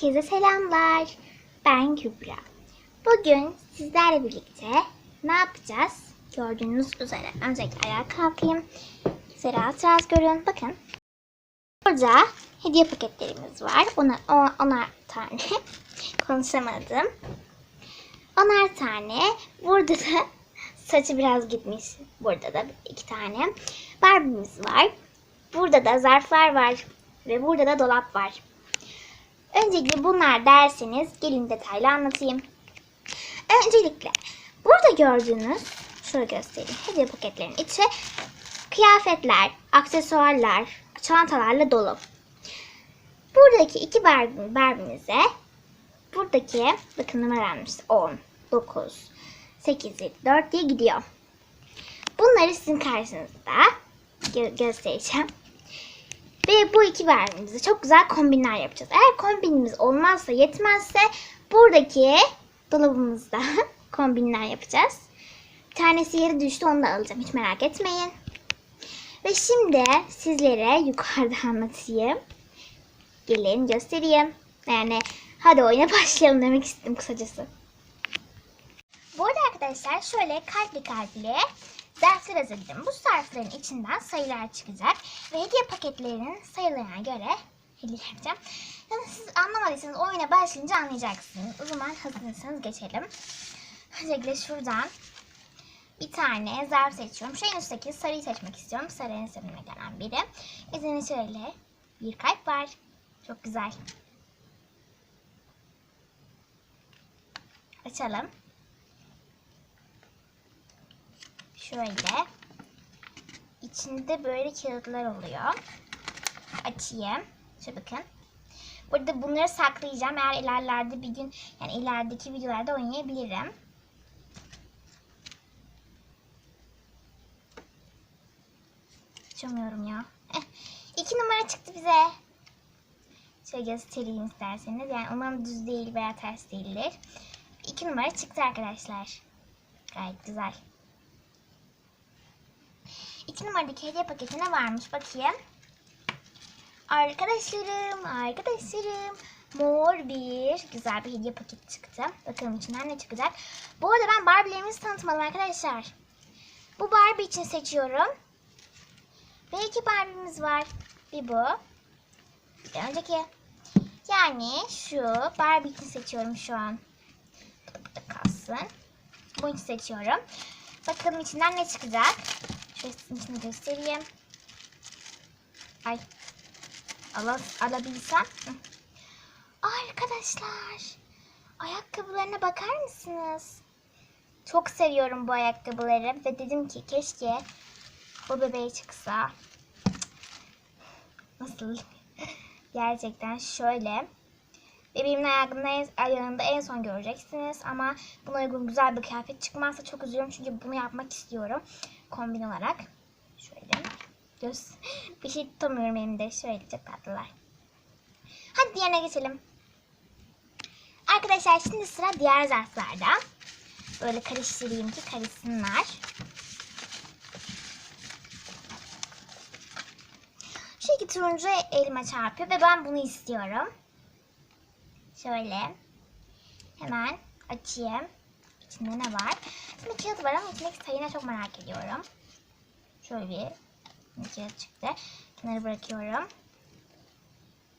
Herkese selamlar. Ben Kübra. Bugün sizlerle birlikte ne yapacağız? Gördüğünüz üzere öncelikle ayağa kalkayım. Size rahat rahat görün. Bakın. Burada hediye paketlerimiz var. Ona, o, onar tane. Konuşamadım. Onar tane. Burada da saçı biraz gitmiş. Burada da iki tane. Barbie'miz var. Burada da zarflar var. Ve burada da dolap var. Öncelikle bunlar derseniz gelin detaylı anlatayım. Öncelikle burada gördüğünüz şöyle göstereyim. Hediye paketlerin içi kıyafetler, aksesuarlar, çantalarla dolu. Buradaki iki Barbie, Barbie'mize buradaki bakın numaranmış 10, 9, 8, 7, 4 diye gidiyor. Bunları sizin karşınızda gö- göstereceğim. Ve bu iki verdiğimizde çok güzel kombinler yapacağız. Eğer kombinimiz olmazsa yetmezse buradaki dolabımızda kombinler yapacağız. Bir tanesi yeri düştü onu da alacağım hiç merak etmeyin. Ve şimdi sizlere yukarıda anlatayım. Gelin göstereyim. Yani hadi oyuna başlayalım demek istedim kısacası. Bu arada arkadaşlar şöyle kalpli kalpli zarflar hazırladım. Bu zarfların içinden sayılar çıkacak. Ve hediye paketlerinin sayılarına göre hediye yapacağım. Yani siz anlamadıysanız oyuna başlayınca anlayacaksınız. O zaman hazırsanız geçelim. Öncelikle şuradan bir tane zarf seçiyorum. Şu en üstteki sarıyı seçmek istiyorum. Sarı en sevdiğime gelen biri. Üzerine şöyle bir kalp var. Çok güzel. Açalım. Şöyle. İçinde böyle kağıtlar oluyor. Açayım. Şöyle bakın. Burada bunları saklayacağım. Eğer ilerlerde bir gün yani ilerideki videolarda oynayabilirim. Açamıyorum ya. Eh, iki numara çıktı bize. Şöyle göstereyim isterseniz. Yani umarım düz değil veya ters değildir. İki numara çıktı arkadaşlar. Gayet güzel. İki numaradaki hediye paketine varmış. Bakayım. Arkadaşlarım, arkadaşlarım. Mor bir güzel bir hediye paketi çıktı. Bakalım içinden ne çıkacak. Bu arada ben Barbie'lerimizi tanıtmadım arkadaşlar. Bu Barbie için seçiyorum. Ve iki Barbie'miz var. Bir bu. Bir önceki. Yani şu Barbie için seçiyorum şu an. Bu da kalsın. Bu için seçiyorum. Bakalım içinden ne çıkacak. Şöyle sizin için göstereyim. Ay. Ala, alabilsem. Arkadaşlar. Ayakkabılarına bakar mısınız? Çok seviyorum bu ayakkabıları. Ve dedim ki keşke bu bebeğe çıksa. Nasıl? Gerçekten şöyle. Bebeğimin ayağında en, ayağında en son göreceksiniz. Ama buna uygun güzel bir kıyafet çıkmazsa çok üzülüyorum. Çünkü bunu yapmak istiyorum. Kombin olarak. Şöyle. Göz. Bir şey tutamıyorum elimde. Şöyle çok. Hadi diğerine geçelim. Arkadaşlar şimdi sıra diğer zarflarda. Böyle karıştırayım ki karışsınlar. Şu iki turuncu elime çarpıyor ve ben bunu istiyorum. Şöyle. Hemen açayım. İçinde ne var? Şimdi kağıt var ama içindeki sayına çok merak ediyorum. Şöyle bir bir kağıt çıktı. Kenara bırakıyorum.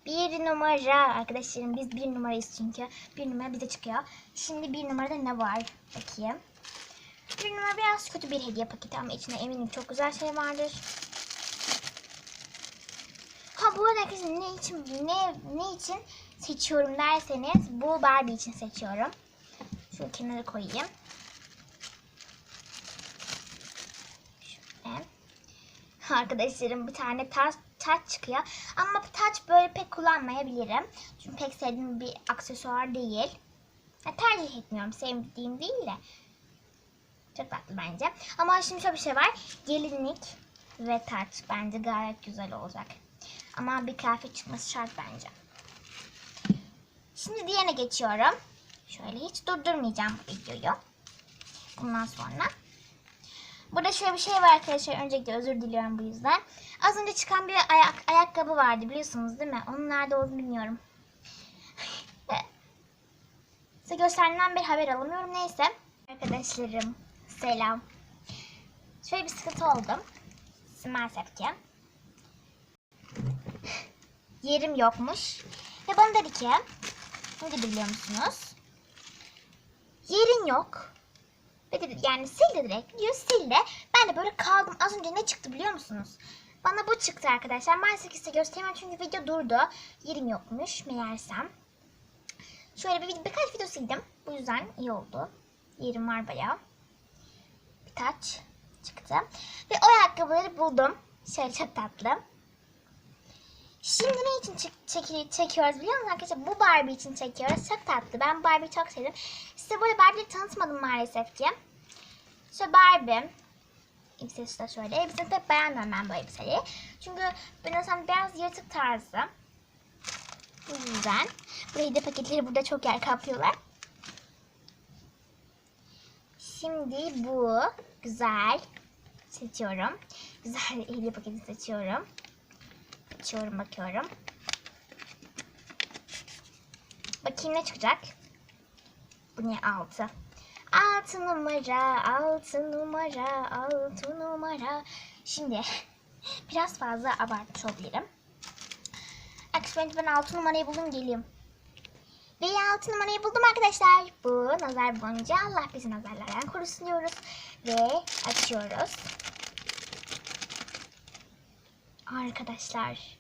Bir numara. Arkadaşlarım biz bir numarayız çünkü. Bir numara bize çıkıyor. Şimdi bir numarada ne var? Bakayım. Bir numara biraz kötü bir hediye paketi ama içinde eminim çok güzel şey vardır. Ha bu arada arkadaşlar ne için ne ne için seçiyorum derseniz bu Barbie için seçiyorum. Şunu kenara koyayım. Şöyle. Arkadaşlarım bir tane taç, taç çıkıyor. Ama taç böyle pek kullanmayabilirim. Çünkü pek sevdiğim bir aksesuar değil. Ya, tercih etmiyorum. Sevdiğim değil de. Çok tatlı bence. Ama şimdi şöyle bir şey var. Gelinlik ve taç bence gayet güzel olacak. Ama bir kıyafet çıkması şart bence. Şimdi diğerine geçiyorum. Şöyle hiç durdurmayacağım videoyu. Bundan sonra. Burada şöyle bir şey var arkadaşlar. Öncelikle özür diliyorum bu yüzden. Az önce çıkan bir ayak, ayakkabı vardı biliyorsunuz değil mi? Onun nerede olduğunu bilmiyorum. gösterdiğimden beri haber alamıyorum. Neyse. Arkadaşlarım selam. Şöyle bir sıkıntı oldu. Maalesef ki. Yerim yokmuş. Ve bana dedi ki ne dedi biliyor musunuz? Yerin yok. Ve dedi yani sil de direkt diyor sil de. Ben de böyle kaldım. Az önce ne çıktı biliyor musunuz? Bana bu çıktı arkadaşlar. Maalesef size gösteremem çünkü video durdu. Yerim yokmuş meğersem. Şöyle bir birkaç video sildim. Bu yüzden iyi oldu. Yerim var bayağı. Birkaç çıktı. Ve o ayakkabıları buldum. Şöyle çok tatlı. Şimdi ne için çek- çeki- çekiyoruz biliyor musunuz arkadaşlar? Bu Barbie için çekiyoruz. Çok tatlı. Ben Barbie'yi çok sevdim. Size böyle Barbie'yi tanıtmadım maalesef ki. Şöyle Barbie. Elbisesi de şöyle. Elbiseni pek beğenmiyorum ben bu elbiseyi. Çünkü ben aslında biraz yırtık tarzı. Bu yüzden. Bu hediye paketleri burada çok yer kaplıyorlar. Şimdi bu güzel seçiyorum. Güzel hediye paketi seçiyorum. Açıyorum bakıyorum. Bakayım ne çıkacak. Bu ne altı? Altı numara, altı numara, altı numara. Şimdi biraz fazla abartmış olabilirim. Akşam ben altı numarayı buldum geleyim. Ve altı numarayı buldum arkadaşlar. Bu nazar boncuğu Allah bizi nazarlardan korusun diyoruz. Ve açıyoruz. Arkadaşlar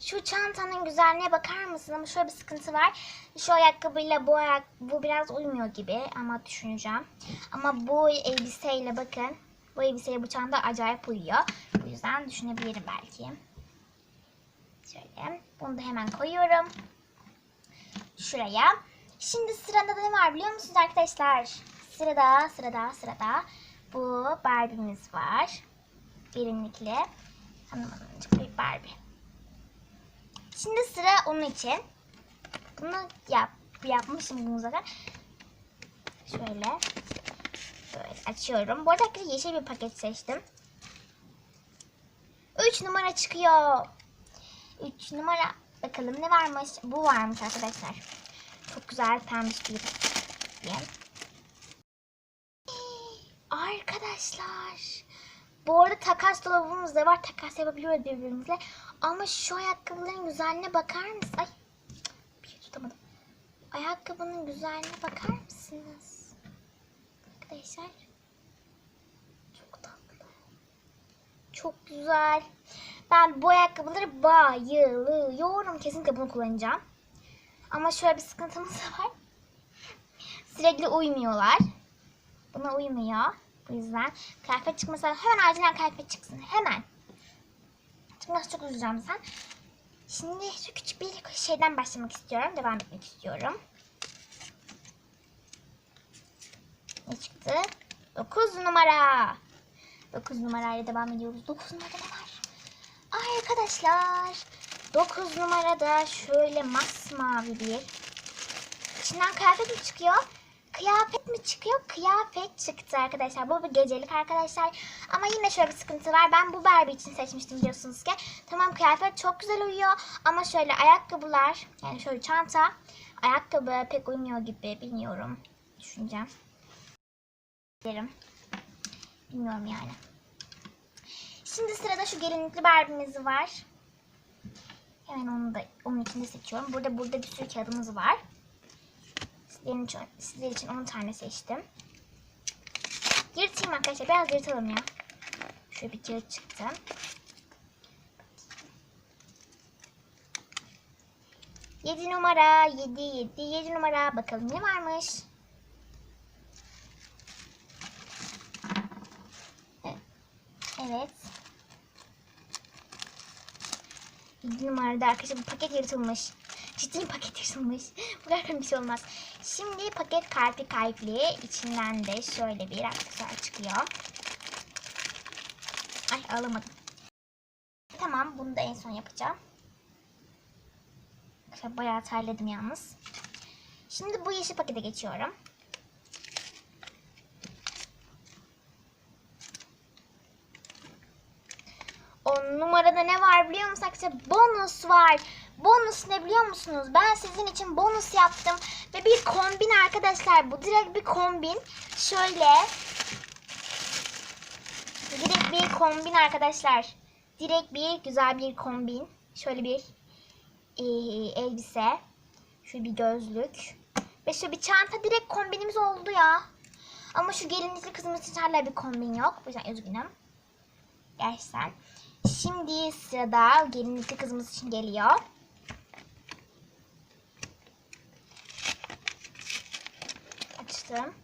şu çantanın güzelliğine bakar mısın? Ama şöyle bir sıkıntı var. Şu ayakkabıyla bu ayak bu biraz uymuyor gibi ama düşüneceğim. Ama bu elbiseyle bakın. Bu elbiseyle bu çanta acayip uyuyor. Bu yüzden düşünebilirim belki. Şöyle bunu da hemen koyuyorum. Şuraya. Şimdi sırada da ne var biliyor musunuz arkadaşlar? Sırada sırada sırada bu Barbie'miz var. Birinlikli. Bir Barbie. Şimdi sıra onun için. Bunu yap, yapmışım bunu zaten. Şöyle. Böyle açıyorum. Bu arada yeşil bir paket seçtim. 3 numara çıkıyor. 3 numara. Bakalım ne varmış. Bu varmış arkadaşlar. Çok güzel pembiş bir paket. Arkadaşlar. Bu arada takas dolabımız da var. Takas yapabiliyoruz birbirimizle. Ama şu ayakkabıların güzelliğine bakar mısın? Ay bir şey tutamadım. Ayakkabının güzelliğine bakar mısınız? Arkadaşlar. Çok tatlı. Çok güzel. Ben bu ayakkabıları bayılıyorum. Kesinlikle bunu kullanacağım. Ama şöyle bir sıkıntımız var. Sürekli uymuyorlar. Buna uymuyor. Bu yüzden kıyafet çıkmasa hemen acilen kıyafet çıksın. Hemen. Şimdi nasıl çok üzüleceğim sen. Şimdi şu küçük bir şeyden başlamak istiyorum. Devam etmek istiyorum. Ne çıktı? 9 numara. 9 numarayla devam ediyoruz. 9 numarada ne var? Arkadaşlar. 9 numarada şöyle masmavi bir. İçinden kıyafet mi çıkıyor? Kıyafet mi çıkıyor? Kıyafet çıktı arkadaşlar. Bu bir gecelik arkadaşlar. Ama yine şöyle bir sıkıntı var. Ben bu Barbie için seçmiştim biliyorsunuz ki. Tamam kıyafet çok güzel uyuyor. Ama şöyle ayakkabılar, yani şöyle çanta, ayakkabı pek uymuyor gibi bilmiyorum. Düşüneceğim. Derim. Bilmiyorum yani. Şimdi sırada şu gelinlikli Barbie'miz var. Hemen onu da onun içinde seçiyorum. Burada burada bir sürü kağıdımız var. Sizlerin için, sizler için 10 tane seçtim. Yırtayım arkadaşlar. Biraz yırtalım ya. Şöyle bir kağıt çıktı. Yedi numara, yedi, yedi, yedi numara. Bakalım ne varmış. Evet. 7 numarada arkadaşlar bu paket yırtılmış. Ciddi paket yırtılmış. bu kadar bir şey olmaz. Şimdi paket kalpli kalpli. içinden de şöyle bir aksesuar çıkıyor. Ay alamadım. Tamam bunu da en son yapacağım. Bayağı terledim yalnız. Şimdi bu yeşil pakete geçiyorum. On numarada ne var biliyor? Arkadaşlar bonus var. Bonus ne biliyor musunuz? Ben sizin için bonus yaptım. Ve bir kombin arkadaşlar. Bu direkt bir kombin. Şöyle. Direkt bir kombin arkadaşlar. Direkt bir güzel bir kombin. Şöyle bir e, elbise. Şöyle bir gözlük. Ve şöyle bir çanta direkt kombinimiz oldu ya. Ama şu gelinlikli kızımız için hala bir kombin yok. Bu yüzden üzgünüm. Gerçekten. Şimdi sırada gelinlikli kızımız için geliyor. Açtım.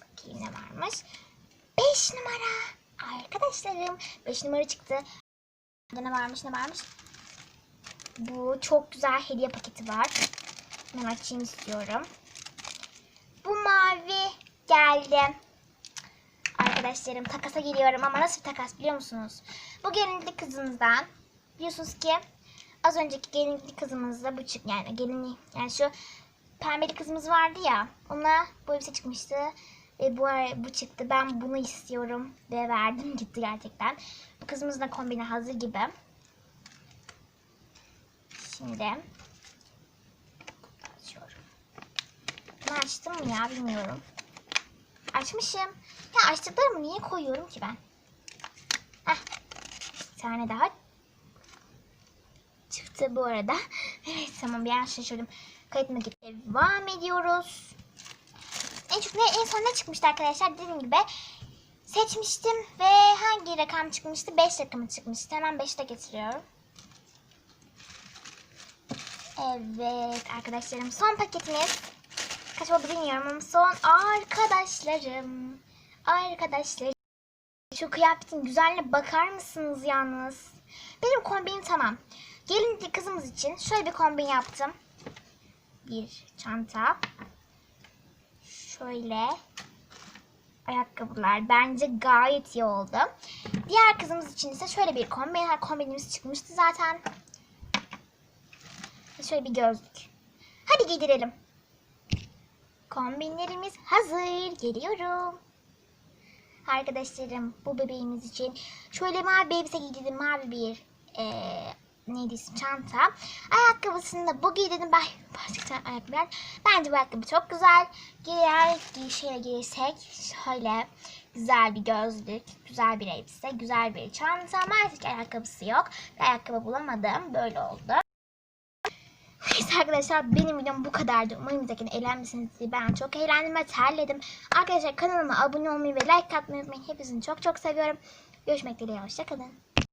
Bakayım ne varmış. 5 numara. Arkadaşlarım 5 numara çıktı. Ne varmış ne varmış? Bu çok güzel hediye paketi var. Ben açayım istiyorum. Bu mavi geldi. Arkadaşlarım takasa geliyorum ama nasıl bir takas biliyor musunuz? Bu gelinlikli kızımızdan biliyorsunuz ki az önceki gelinlikli kızımızda bu çık yani gelinlik yani şu pembeli kızımız vardı ya ona bu elbise çıkmıştı ve bu bu çıktı ben bunu istiyorum ve verdim gitti gerçekten. Bu kızımızın da kombini hazır gibi. Şimdi açıyorum. Bunu açtım mı ya bilmiyorum. Açmışım. Ya açtıklarımı niye koyuyorum ki ben? Heh. Bir tane daha çıktı bu arada. Evet tamam bir an şaşırdım. Kayıt maketi devam ediyoruz. En çok ne, en son ne çıkmıştı arkadaşlar? Dediğim gibi seçmiştim ve hangi rakam çıkmıştı? 5 rakamı çıkmıştı. Hemen 5'te getiriyorum. Evet arkadaşlarım son paketimiz. Kaç oldu bilmiyorum ama son arkadaşlarım. Arkadaşlarım. Şu kıyafetin güzelliğine bakar mısınız yalnız? Benim kombinim tamam. Gelinlikli kızımız için şöyle bir kombin yaptım. Bir çanta. Şöyle ayakkabılar. Bence gayet iyi oldu. Diğer kızımız için ise şöyle bir kombin. Kombinimiz çıkmıştı zaten. Şöyle bir gözlük. Hadi giydirelim. Kombinlerimiz hazır. Geliyorum. Arkadaşlarım bu bebeğimiz için şöyle mavi bir elbise giydirdim. Mavi bir eee neydi çanta. Ayakkabısını da bu giydirdim. Ben başka ayakkabılar. Bence bu ayakkabı çok güzel. Giyer giyişe giysek şöyle güzel bir gözlük, güzel bir elbise, güzel bir çanta. Maalesef ayakkabısı yok. Bir ayakkabı bulamadım. Böyle oldu. Neyse arkadaşlar benim videom bu kadardı. Umarım izlerken eğlenmişsinizdir. Ben çok eğlendim ve terledim. Arkadaşlar kanalıma abone olmayı ve like atmayı unutmayın. Hepinizi çok çok seviyorum. Görüşmek dileğiyle. Hoşçakalın.